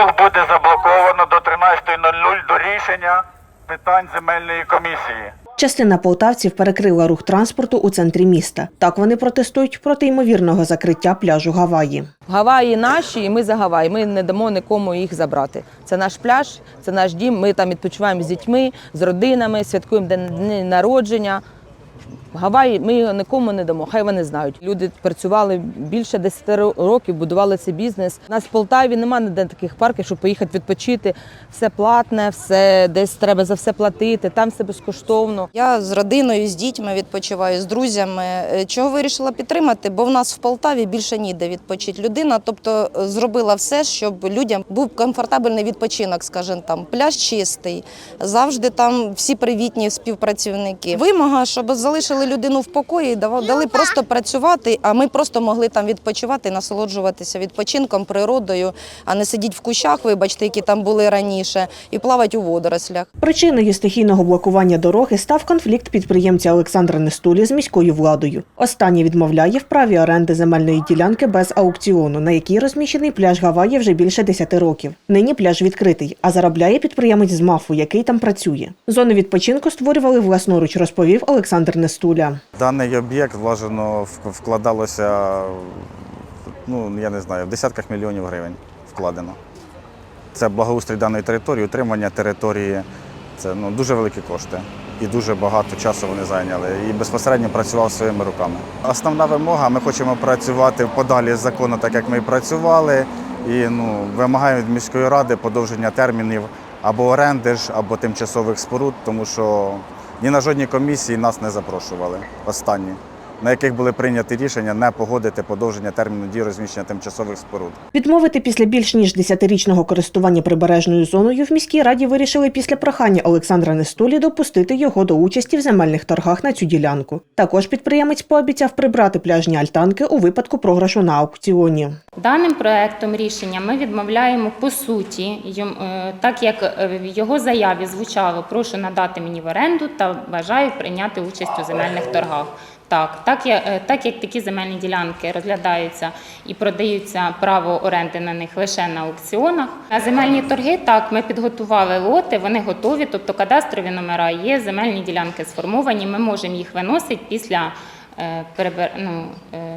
Рух буде заблоковано до 13.00 до рішення питань земельної комісії. Частина полтавців перекрила рух транспорту у центрі міста. Так вони протестують проти ймовірного закриття пляжу Гаваї. Гаваї наші, і ми за Гаваї. Ми не дамо нікому їх забрати. Це наш пляж, це наш дім. Ми там відпочиваємо з дітьми, з родинами, святкуємо день дні Гаваї ми його нікому не дамо, хай вони знають. Люди працювали більше 10 років, будували цей бізнес. У нас в Полтаві немає ніде таких парків, щоб поїхати відпочити. Все платне, все десь треба за все платити, там все безкоштовно. Я з родиною, з дітьми відпочиваю, з друзями. Е, Чого вирішила підтримати? Бо в нас в Полтаві більше ніде відпочити. Людина, тобто е, зробила все, щоб людям був комфортабельний відпочинок, скажімо там, пляж чистий, завжди там всі привітні співпрацівники. Вимога, щоб залишили людину в покої, дава- дали просто працювати, а ми просто могли там відпочивати, насолоджуватися відпочинком, природою, а не сидіти в кущах, вибачте, які там були раніше, і плавати у водорослях. Причиною стихійного блокування дороги став конфлікт підприємця Олександра Нестулі з міською владою. Останній відмовляє в праві оренди земельної ділянки без аукціону, на якій розміщений пляж Гаваї вже більше 10 років. Нині пляж відкритий, а заробляє підприємець з МАФу, який там працює. Зону відпочинку створювали власноруч, розповів Олександр Нестуля. Даний об'єкт влажено в- вкладалося, ну я не знаю, в десятках мільйонів гривень вкладено. Це благоустрій даної території, утримання території. Це ну, дуже великі кошти. І дуже багато часу вони зайняли. І безпосередньо працював своїми руками. Основна вимога, ми хочемо працювати подалі з закону, так як ми і працювали. І ну, вимагаємо від міської ради подовження термінів або оренди або тимчасових споруд, тому що ні на жодній комісії нас не запрошували. Останні, на яких були прийняті рішення не погодити подовження терміну дії розміщення тимчасових споруд. Відмовити після більш ніж 10-річного користування прибережною зоною в міській раді вирішили після прохання Олександра Нестулі допустити його до участі в земельних торгах на цю ділянку. Також підприємець пообіцяв прибрати пляжні альтанки у випадку програшу на аукціоні. Даним проектом рішення ми відмовляємо по суті, е, так як е, в його заяві звучало прошу надати мені в оренду та бажаю прийняти участь у земельних торгах. Так, так, я- е, так як такі земельні ділянки розглядаються і продаються право оренди на них лише на аукціонах. На земельні торги так ми підготували лоти, вони готові, тобто кадастрові номера є, земельні ділянки сформовані. Ми можемо їх виносити після е, ну, е,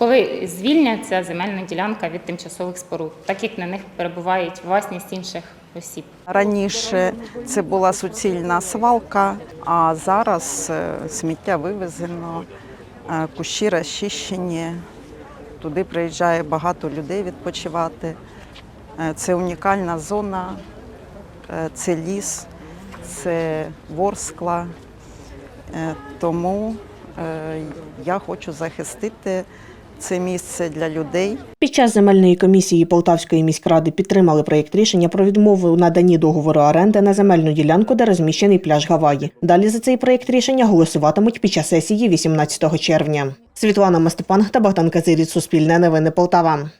коли звільняться земельна ділянка від тимчасових споруд, так як на них перебувають власність інших осіб. Раніше це була суцільна свалка, а зараз е, сміття вивезено, е, кущі розчищені. Туди приїжджає багато людей відпочивати. Е, Це унікальна зона, це ліс, це ворскла. Тому я хочу захистити це місце для людей. Під час земельної комісії Полтавської міськради підтримали проєкт рішення про відмову у наданні договору оренди на земельну ділянку, де розміщений пляж Гаваї. Далі за цей проєкт рішення голосуватимуть під час сесії 18 червня. Світлана Мастепан та Богдан Казиріць, Суспільне новини Полтава.